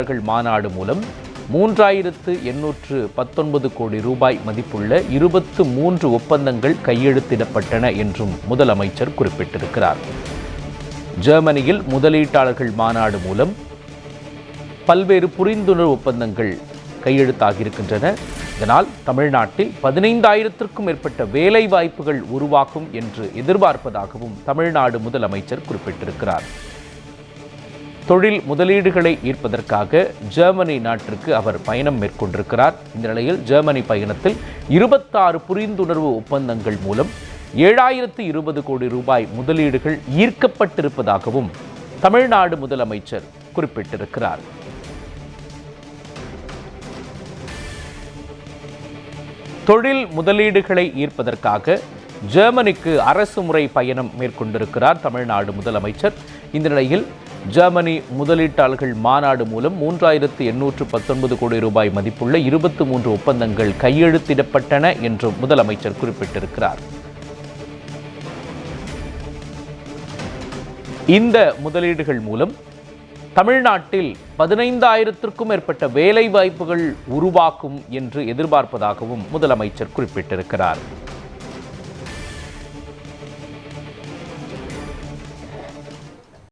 முதலீட்டாளர்கள் மாநாடு மூலம் மூன்றாயிரத்து எண்ணூற்று பத்தொன்பது கோடி ரூபாய் மதிப்புள்ள இருபத்து மூன்று ஒப்பந்தங்கள் கையெழுத்திடப்பட்டன என்றும் முதலமைச்சர் குறிப்பிட்டிருக்கிறார். ஜெர்மனியில் முதலீட்டாளர்கள் மாநாடு மூலம் பல்வேறு புரிந்துணர்வு ஒப்பந்தங்கள் கையெழுத்தாகியிருக்கின்றன. இதனால் தமிழ்நாட்டில் பதினைந்தாயிரத்திற்கும் மேற்பட்ட வேலை வாய்ப்புகள் உருவாகும் என்று எதிர்பார்ப்பதாகவும் தமிழ்நாடு முதலமைச்சர் குறிப்பிட்டிருக்கிறார். தொழில் முதலீடுகளை ஈர்ப்பதற்காக ஜெர்மனி நாட்டிற்கு அவர் பயணம் மேற்கொண்டிருக்கிறார். இந்த நிலையில் ஜெர்மனி பயணத்தில் இருபத்தாறு புரிந்துணர்வு ஒப்பந்தங்கள் மூலம் ஏழாயிரத்து இருபது கோடி ரூபாய் முதலீடுகள் ஈர்க்கப்பட்டிருப்பதாகவும் தமிழ்நாடு முதலமைச்சர் குறிப்பிட்டிருக்கிறார். தொழில் முதலீடுகளை ஈர்ப்பதற்காக ஜெர்மனிக்கு அரசு முறை பயணம் மேற்கொண்டிருக்கிறார் தமிழ்நாடு முதலமைச்சர். இந்த நிலையில் ஜெர்மனி முதலீட்டாளர்கள் மாநாடு மூலம் மூன்றாயிரத்து எண்ணூற்று பத்தொன்பது கோடி ரூபாய் மதிப்புள்ள இருபத்தி மூன்று ஒப்பந்தங்கள் கையெழுத்திடப்பட்டன என்றும் முதலமைச்சர் குறிப்பிட்டிருக்கிறார். இந்த முதலீடுகள் மூலம் தமிழ்நாட்டில் பதினைந்தாயிரத்திற்கும் மேற்பட்ட வேலை வாய்ப்புகள் உருவாக்கும் என்று எதிர்பார்ப்பதாகவும் முதலமைச்சர் குறிப்பிட்டிருக்கிறார்.